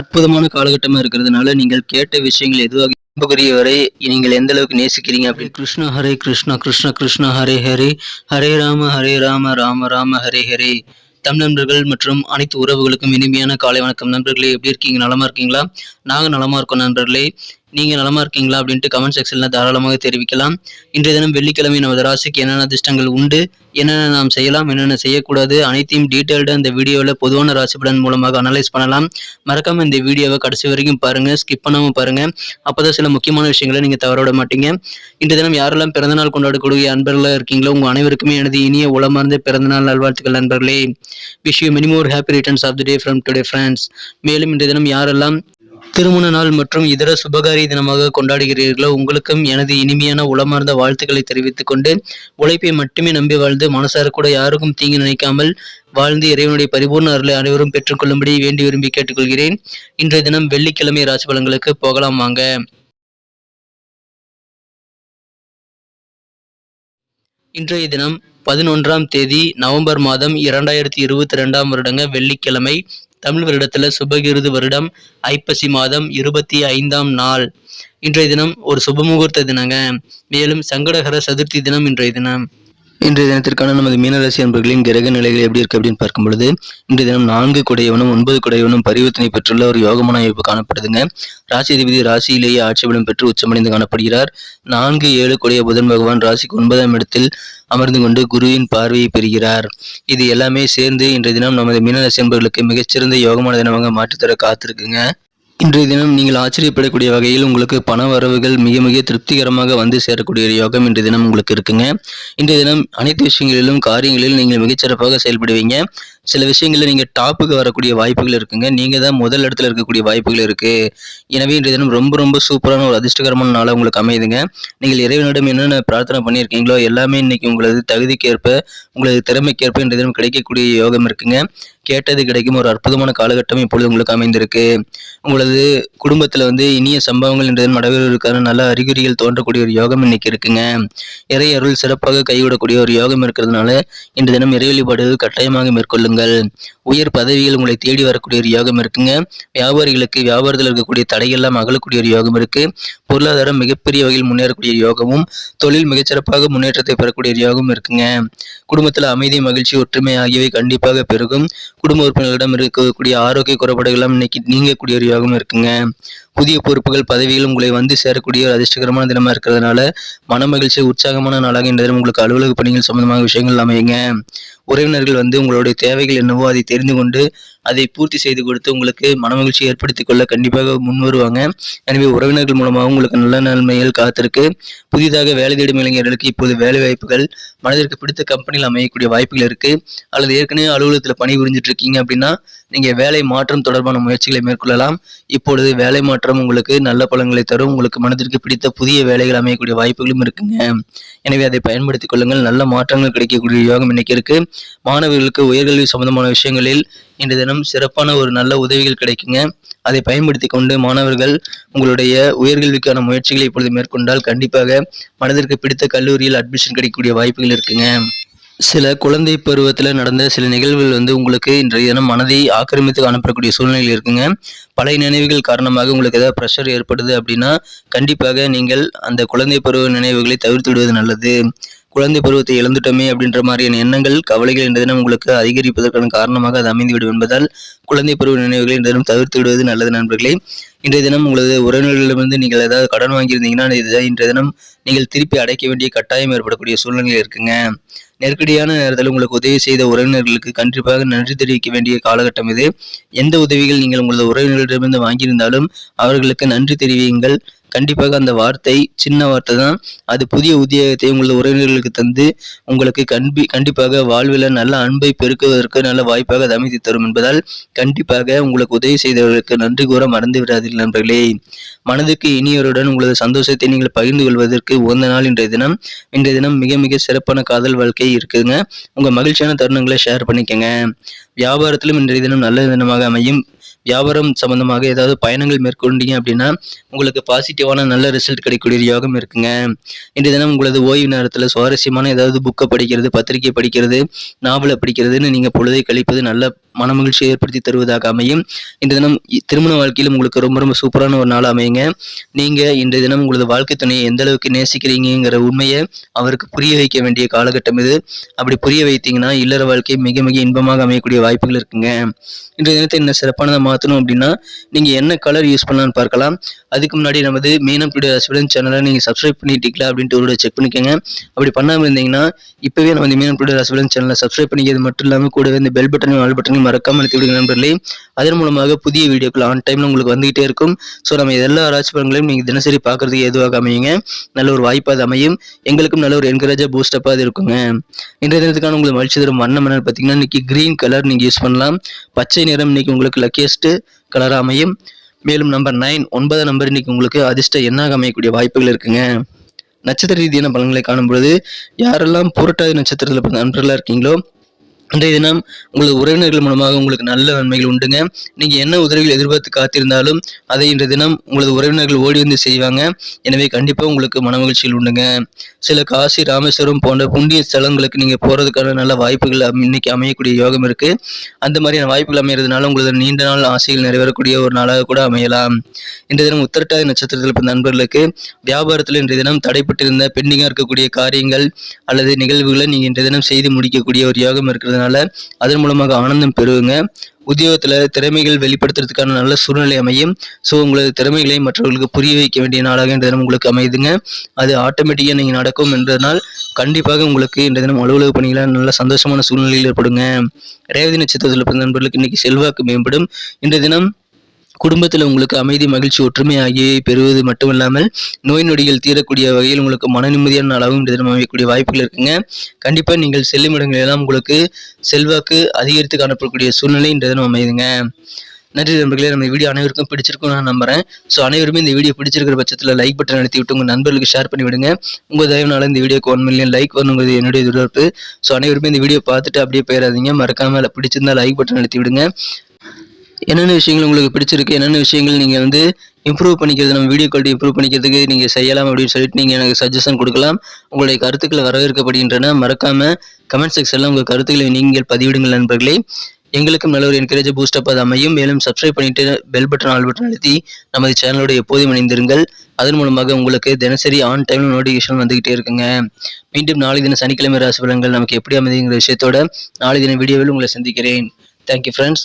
அற்புதமான காலகட்டமா இருக்கிறதுனால நீங்கள் கேட்ட விஷயங்கள் எதுவாக அன்புக்குரிய வரை நீங்கள் எந்த அளவுக்கு நேசிக்கிறீங்க அப்படி கிருஷ்ணா ஹரே கிருஷ்ணா கிருஷ்ண கிருஷ்ணா ஹரே ஹரே. ஹரே ராம ஹரே ராம ராம ராம ஹரே ஹரே. தமிழ் நண்பர்கள் மற்றும் அனைத்து உறவுகளுக்கும் இனிமையான காலை வணக்கம். நண்பர்களே எப்படி இருக்கீங்க? நலமா இருக்கீங்களா? நாங்க நலமா இருக்கோம் நண்பர்களே. நீங்க நலமா இருக்கீங்களா அப்படின்ட்டு கமெண்ட் செக்ஷன்ல தாராளமாக தெரிவிக்கலாம். இன்றைய தினம் வெள்ளிக்கிழமை நமது ராசிக்கு என்னென்ன அதிர்ஷ்டங்கள் உண்டு என்னென்ன நாம் செய்யலாம் என்னென்ன செய்யக்கூடாது அனைத்தையும் டீட்டெயில்டாக இந்த வீடியோவில் பொதுவான ராசி பலன் மூலமாக அனலைஸ் பண்ணலாம். மறக்காம இந்த வீடியோவை கடைசி வரைக்கும் பாருங்க ஸ்கிப் பண்ணாமல் பாருங்க. அப்போதான் சில முக்கியமான விஷயங்களை நீங்க தவற விட மாட்டீங்க. இன்றைய தினம் யாரெல்லாம் பிறந்தநாள் கொண்டாடக்கூடிய அன்பர்களாக இருக்கீங்களோ உங்க அனைவருக்குமே எனது இனிய உளமார்ந்த பிறந்தநாள் நல்வாழ்த்துக்கள் நண்பர்களே. Wish you many more happy returns of the day from today friends மேலும் இன்றைய தினம் யாரெல்லாம் திருமண நாள் மற்றும் இதர சுபகாரிய தினமாக கொண்டாடுகிறீர்களோ உங்களுக்கும் எனது இனிமையான உளமார்ந்த வாழ்த்துக்களை தெரிவித்துக் கொண்டு உழைப்பை மட்டுமே நம்பி வாழ்ந்து மனசார கூட யாருக்கும் தீங்கு நினைக்காமல் வாழ்ந்து இறைவனுடைய பரிபூர்ண அருளை அனைவரும் பெற்றுக்கொள்ளும்படி வேண்டி விரும்பி கேட்டுக்கொள்கிறேன். இன்றைய தினம் வெள்ளிக்கிழமை ராசி பலன்களுக்கு போகலாம் வாங்க. இன்றைய தினம் பதினொன்றாம் தேதி நவம்பர் மாதம் இரண்டாயிரத்தி இருபத்தி ரெண்டாம் வருடங்க வெள்ளிக்கிழமை. தமிழ் வருடத்துல சுபகிருது வருடம் ஐப்பசி மாதம் இருபத்தி ஐந்தாம் நாள். இன்றைய தினம் ஒரு சுபமுகூர்த்த தினங்க. மேலும் சங்கடகர சதுர்த்தி தினம் இன்றைய தினம். இன்றைய தினத்திற்கான நமது மீனராசி அன்பர்களின் கிரக நிலைகள் எப்படி இருக்கு அப்படின்னு பார்க்கும் பொழுது இன்றைய தினம் நான்கு குடையவனும் ஒன்பது குடையவனும் பரிவர்த்தனை பெற்றுள்ள ஒரு யோகமான அமைப்பு காணப்படுதுங்க. ராசி அதிபதி ராசியிலேயே ஆட்சி பலம் பெற்று உச்சமடைந்து காணப்படுகிறார். நான்கு ஏழு குடைய புதன் பகவான் ராசிக்கு ஒன்பதாம் இடத்தில் அமர்ந்து கொண்டு குருவின் பார்வையை பெறுகிறார். இது எல்லாமே சேர்ந்து இன்றைய தினம் நமது மீனராசி அன்பர்களுக்கு மிகச்சிறந்த யோகமான தினமாக மாற்றித்தர காத்திருக்குங்க. இன்றைய தினம் நீங்கள் ஆச்சரியப்படக்கூடிய வகையில் உங்களுக்கு பண வரவுகள் மிக மிக திருப்திகரமாக வந்து சேரக்கூடிய ஒரு யோகம் இன்றைய தினம் உங்களுக்கு இருக்குங்க. இன்றைய தினம் அனைத்து விஷயங்களிலும் காரியங்களிலும் நீங்கள் மிகச்சிறப்பாக செயல்படுவீங்க. சில விஷயங்களில் நீங்கள் டாப்புக்கு வரக்கூடிய வாய்ப்புகள் இருக்குங்க. நீங்கள் தான் முதல் இடத்துல இருக்கக்கூடிய வாய்ப்புகள் இருக்குது எனவே இன்றைய தினம் ரொம்ப ரொம்ப சூப்பரான ஒரு அதிர்ஷ்டகரமான நாளாக உங்களுக்கு அமையுதுங்க. நீங்கள் இறைவனிடம் என்னென்ன பிரார்த்தனை பண்ணியிருக்கீங்களோ எல்லாமே இன்றைக்கி உங்களது தகுதிக்கேற்ப உங்களது திறமைக்கேற்ப இன்றைய தினம் கிடைக்கக்கூடிய யோகம் இருக்குங்க. கேட்டது கிடைக்கும் ஒரு அற்புதமான காலகட்டம் இப்பொழுது உங்களுக்கு அமைந்திருக்கு. உங்களது குடும்பத்தில் வந்து இனிய சம்பவங்கள் இன்றைய தினம் நடைபெறுவதற்கான நல்ல அறிகுறிகள் தோன்றக்கூடிய ஒரு யோகம் இன்னைக்கு இருக்குங்க. இறை அருள் சிறப்பாக கைவிடக்கூடிய ஒரு யோகம் இருக்கிறதுனால இன்றைய தினம் இறை வழிபாடு கட்டாயமாக மேற்கொள்ளுங்கள் உயர் பதவிகள் உங்களை தேடி வரக்கூடிய ஒரு யோகம் இருக்குங்க. வியாபாரிகளுக்கு வியாபாரத்தில் இருக்கக்கூடிய தடையெல்லாம் அகலக்கூடிய ஒரு யோகம் இருக்கு. பொருளாதாரம் மிகப்பெரிய வகையில் முன்னேறக்கூடிய யோகமும் தொழில் மிகச்சிறப்பாக முன்னேற்றத்தை பெறக்கூடிய ஒரு யோகம் இருக்குங்க. குடும்பத்தில் அமைதி மகிழ்ச்சி ஒற்றுமை ஆகியவை கண்டிப்பாக பெருகும். குடும்ப உறுப்பினர்களிடம் இருக்கக்கூடிய ஆரோக்கிய குறைபாடுகள் எல்லாம் இன்னைக்கு நீங்கக்கூடிய ஒரு யோகம் இருக்குங்க. புதிய பொறுப்புகள் பதவிகள் உங்களை வந்து சேரக்கூடிய ஒரு அதிர்ஷ்டகரமான தினமா இருக்கிறதுனால மன மகிழ்ச்சி உற்சாகமான நாளாக இந்த தினம் உங்களுக்கு அலுவலக பணிகள் சம்பந்தமாக விஷயங்கள் அமையுங்க. உறவினர்கள் வந்து உங்களுடைய தேவைகள் என்னவோ அதை தெரிந்து கொண்டு அதை பூர்த்தி செய்து கொடுத்து உங்களுக்கு மனமகிழ்ச்சி ஏற்படுத்திக் கொள்ள கண்டிப்பாக முன் வருவாங்க எனவே உறவினர்கள் மூலமாக உங்களுக்கு நல்ல நன்மைகள் காத்திருக்கு. புதிதாக வேலை தேடும் இளைஞர்களுக்கு இப்போது வேலை வாய்ப்புகள் மனதிற்கு பிடித்த கம்பெனியில் அமையக்கூடிய வாய்ப்புகள் இருக்கு. அல்லது ஏற்கனவே அலுவலகத்தில் பணி புரிஞ்சிட்டு இருக்கீங்க அப்படின்னா நீங்க வேலை மாற்றம் தொடர்பான முயற்சிகளை மேற்கொள்ளலாம். இப்பொழுது வேலை மாற்றம் உங்களுக்கு நல்ல பலன்களை தரும். உங்களுக்கு மனதிற்கு பிடித்த புதிய வேலைகள் அமையக்கூடிய வாய்ப்புகளும் இருக்குங்க. எனவே அதை பயன்படுத்திக் கொள்ளுங்கள். நல்ல மாற்றங்கள் கிடைக்கக்கூடிய யோகம் இன்னைக்கு இருக்கு. மாணவர்களுக்கு உயர்கல்வி சம்பந்தமான விஷயங்களில் இன்று தினம் சிறப்பான ஒரு நல்ல உதவிகள் கிடைக்குங்க. அதை பயன்படுத்தி கொண்டு மாணவர்கள் உங்களுடைய உயர்கல்விக்கான முயற்சிகளை இப்பொழுது மேற்கொண்டால் கண்டிப்பாக மனதிற்கு பிடித்த கல்லூரியில் அட்மிஷன் கிடைக்கக்கூடிய வாய்ப்புகள் இருக்குங்க. சில குழந்தை பருவத்தில் நடந்த சில நிகழ்வுகள் வந்து உங்களுக்கு இன்றைய தினம் மனதை ஆக்கிரமித்து காணப்படக்கூடிய சூழ்நிலை இருக்குங்க. பழைய நினைவுகள் காரணமாக உங்களுக்கு ஏதாவது ப்ரெஷர் ஏற்படுது அப்படின்னா கண்டிப்பாக நீங்கள் அந்த குழந்தை பருவ நினைவுகளை தவிர்த்து விடுவது நல்லது. குழந்தை பருவத்தை இழந்துட்டோமே அப்படின்ற மாதிரியான எண்ணங்கள் கவலைகள் என்ற தினம் உங்களுக்கு அதிகரிப்பதற்கான காரணமாக அது அமைந்துவிடும் என்பதால் குழந்தை பருவ நினைவுகளை இந்த தினம் தவிர்த்து விடுவது நல்லது நண்பர்களே. இன்றைய தினம் உங்களது உறவினர்களிடமிருந்து நீங்கள் ஏதாவது கடன் வாங்கியிருந்தீங்கன்னா இதுதான் இன்றைய தினம் நீங்கள் திருப்பி அடைக்க வேண்டிய கட்டாயம் ஏற்படக்கூடிய சூழ்நிலை இருக்குங்க. நெருக்கடியான நேரத்தில் உங்களுக்கு உதவி செய்த உறவினர்களுக்கு கண்டிப்பாக நன்றி தெரிவிக்க வேண்டிய காலகட்டம் இது. எந்த உதவிகள் நீங்கள் உங்களது உறவினர்களிடமிருந்து வாங்கியிருந்தாலும் அவர்களுக்கு நன்றி தெரிவியுங்கள். கண்டிப்பாக அந்த வார்த்தை சின்ன வார்த்தை தான். அது புதிய உத்தியோகத்தை உங்களது உறவினர்களுக்கு தந்து உங்களுக்கு கண்பி கண்டிப்பாக வாழ்வில் நல்ல அன்பை பெருக்குவதற்கு நல்ல வாய்ப்பாக அது அமைத்து தரும் என்பதால் கண்டிப்பாக உங்களுக்கு உதவி செய்தவர்களுக்கு நன்றி கூற மறந்து விடாதீர்கள் நண்பர்களே. மனதுக்கு இனியவருடன் உங்களது சந்தோஷத்தை நீங்கள் பகிர்ந்து கொள்வதற்கு உகந்த நாள் இன்றைய தினம். இன்றைய தினம் மிக மிக சிறப்பான காதல் வாழ்க்கை இருக்குதுங்க உங்கள் மகிழ்ச்சியான தருணங்களை ஷேர் பண்ணிக்கங்க. வியாபாரத்திலும் இன்றைய தினம் நல்ல தினமாக அமையும். வியாபாரம் சம்பந்தமாக ஏதாவது பயணங்கள் மேற்கொண்டீங்க அப்படின்னா உங்களுக்கு பாசிட்டிவான நல்ல ரிசல்ட் கிடைக்கக்கூடிய யோகம் இருக்குங்க. இன்றைய தினம் உங்களது ஓய்வு நேரத்தில் சுவாரஸ்யமான ஏதாவது புக்கை படிக்கிறது பத்திரிகை படிக்கிறது நாவலை படிக்கிறதுன்னு நீங்கள் பொழுதை கழிப்பது நல்ல மனமகிழ்ச்சியை ஏற்படுத்தி தருவதாக அமையும். இன்றைய தினம் திருமண வாழ்க்கையிலும் உங்களுக்கு ரொம்ப ரொம்ப சூப்பரான ஒரு நாள் அமையுங்க. நீங்கள் இன்றைய தினம் உங்களது வாழ்க்கை துணையை எந்த அளவுக்கு நேசிக்கிறீங்கிற உண்மையை அவருக்கு புரிய வைக்க வேண்டிய காலகட்டம் இது. அப்படி புரிய வைத்தீங்கன்னா இல்லற வாழ்க்கை மிக மிக இன்பமாக அமையக்கூடிய வாய்ப்புகள் இருக்குங்க. இன்றைய தினத்தை என்ன சிறப்பான மாற்றணும் அப்படின்னா நீங்கள் என்ன கலர் யூஸ் பண்ணலாம்னு பார்க்கலாம். அதுக்கு முன்னாடி நமது மீனம் டுடே ஸ்டூடெண்ட் சேனலை நீங்கள் சப்ஸ்கிரைப் பண்ணிட்டீங்களா அப்படின்ட்டு ஒரு செக் பண்ணிக்கோங்க. அப்படி பண்ணாமல் இருந்தீங்கன்னா இப்போவே நம்ம இந்த மீனம் டுடே ஸ்டூடெண்ட் சேனலை சப்ஸ்கிரைப் பண்ணிக்கிறது மட்டும் இல்லாமல் கூடவே இந்த பெல் பட்டனையும் ஆல் பட்டனையும் மறக்காமல் அழுத்தி விடுங்க நண்பர்களே. அதன் மூலமாக புதிய வீடியோக்கள் ஆன் டைமில் உங்களுக்கு வந்துகிட்டே இருக்கும். ஸோ நம்ம எல்லா ராசி பலன்களையும் நீங்கள் தினசரி பார்க்குறதுக்கு ஏதுவாக அமையுங்க? நல்ல ஒரு வாய்ப்பாக அது அமையும். எங்களுக்கும் நல்ல ஒரு என்கரேஜாக பூஸ்டப்பாக அது இருக்குங்க. இன்றைய தினத்துக்கான உங்களுக்கு மகிழ்ச்சி தரும் வண்ணம் என்னன்னு பார்த்தீங்கன்னா இன்னைக்கு கிரீன் கலர் நீங்கள் யூஸ் பண்ணலாம். பச்சை நிறம் இன்னைக்கு உங்களுக்கு லக்கியஸ்ட் கலராக அமையும் மேலும் நம்பர் நைன் ஒன்பதாம் நம்பர் இன்னைக்கு உங்களுக்கு அதிர்ஷ்ட எண்ணாக அமையக்கூடிய வாய்ப்புகள் இருக்குங்க. நட்சத்திர ரீதியான பலன்களை காணும்பொழுது யாரெல்லாம் புரட்டாதி நட்சத்திரத்தில் பிறந்த நண்பர்களாக இருக்கீங்களோ இன்றைய தினம் உங்களது உறவினர்கள் மூலமாக உங்களுக்கு நல்ல நன்மைகள் உண்டுங்க. நீங்கள் என்ன உதவிகள் எதிர்பார்த்து காத்திருந்தாலும் அதை இன்றைய தினம் உங்களது உறவினர்கள் ஓடி வந்து செய்வாங்க. எனவே கண்டிப்பாக உங்களுக்கு மனமகிழ்ச்சிகள் உண்டுங்க. சில காசி ராமேஸ்வரம் போன்ற புண்ணிய ஸ்தலங்களுக்கு நீங்கள் போகிறதுக்கான நல்ல வாய்ப்புகள் இன்னைக்கு அமையக்கூடிய யோகம் இருக்குது அந்த மாதிரியான வாய்ப்புகள் அமைகிறதுனால உங்களது நீண்ட நாள் ஆசைகள் நிறைவேறக்கூடிய ஒரு நாளாக கூட அமையலாம். இன்றைய தினம் உத்தரட்டாதி நட்சத்திரத்தில் பிறந்த நண்பர்களுக்கு வியாபாரத்தில் இன்றைய தினம் தடைப்பட்டிருந்த பெண்டிங்காக இருக்கக்கூடிய காரியங்கள் அல்லது நிகழ்வுகளை நீங்கள் இன்றைய தினம் செய்து முடிக்கக்கூடிய ஒரு யோகம் இருக்கிறது. இருக்கிறதுனால அதன் மூலமாக ஆனந்தம் பெறுவீங்க. உத்தியோகத்தில் திறமைகள் வெளிப்படுத்துறதுக்கான நல்ல சூழ்நிலை அமையும். ஸோ உங்களது திறமைகளை மற்றவர்களுக்கு புரிய வைக்க வேண்டிய நாளாக இந்த தினம் உங்களுக்கு அமையுதுங்க அது ஆட்டோமேட்டிக்காக நீங்கள் நடக்கும் என்றதனால் கண்டிப்பாக உங்களுக்கு இந்த தினம் அலுவலக பணிகளை நல்ல சந்தோஷமான சூழ்நிலையில் ஏற்படுங்க. ரேவதி நட்சத்திரத்தில் பிறந்த நண்பர்களுக்கு இன்னைக்கு செல்வாக்கு மேம்படும். இன்றைய தினம் குடும்பத்தில் உங்களுக்கு அமைதி மகிழ்ச்சி ஒற்றுமை ஆகியவை பெறுவது மட்டுமில்லாமல் நோய் நொடிகள் தீரக்கூடிய வகையில் உங்களுக்கு மன நிம்மதியான அளவும் இந்த தினம் அமையக்கூடிய வாய்ப்புகள் இருக்குங்க. கண்டிப்பாக நீங்கள் செல்லும் இடங்களெல்லாம் உங்களுக்கு செல்வாக்கு அதிகரித்து காணப்படக்கூடிய சூழ்நிலை இந்த தினம் அமையுதுங்க. நன்றி நண்பர்களே நம்ம வீடியோ அனைவருக்கும் பிடிச்சிருக்கும் நான் நம்புறேன். ஸோ அனைவருமே இந்த வீடியோ பிடிச்சிருக்கிற பட்சத்தில் லைக் பட்டன் அழுத்தி விட்டு உங்கள் நண்பர்களுக்கு ஷேர் பண்ணி விடுங்க. உங்கள் தயவுனால இந்த வீடியோக்கு ஒன் மில்லியன் லைக் வரணுங்கிறது என்னுடைய எதிர்பார்ப்பு. ஸோ அனைவருமே இந்த வீடியோ பார்த்துட்டு அப்படியே போயிடாதீங்க. மறக்காமல் பிடிச்சிருந்தா லைக் பட்டன் அழுத்தி விடுங்க. என்னென்ன விஷயங்கள் உங்களுக்கு பிடிச்சிருக்கு என்னென்ன விஷயங்கள் நீங்கள் வந்து இம்ப்ரூவ் பண்ணிக்கிறது நம்ம வீடியோ குவாலிட்டி இம்ப்ரூவ் பண்ணிக்கிறதுக்கு நீங்கள் செய்யலாம் அப்படின்னு சொல்லிட்டு நீங்கள் எனக்கு சஜஷன் கொடுக்கலாம். உங்களுடைய கருத்துக்களை வரவேற்கப்படுகின்றன. மறக்காமல் கமெண்ட் செக்ஷனில் உங்கள் கருத்துக்களை நீங்கள் பதிவிடுங்கள் நண்பர்களே. எங்களுக்கும் நல்ல ஒரு என்கரேஜ் பூஸ்டப் அது அமையும். மேலும் சப்ஸ்கிரைப் பண்ணிட்டு பெல் பட்டன் ஆல் பட்டன் அழுத்தி நமது சேனலோட எப்போதும் இணைந்திருங்கள். அதன் மூலமாக உங்களுக்கு தினசரி ஆன் டைம் நோட்டிஃபிகேஷன் வந்துகிட்டே இருக்குங்க. மீண்டும் நாளை தின சனிக்கிழமை ராசி பலன்கள் நமக்கு எப்படி அமைதிங்கிற விஷயத்தோட நாளை தின வீடியோவில் உங்களை சந்திக்கிறேன். Thank you friends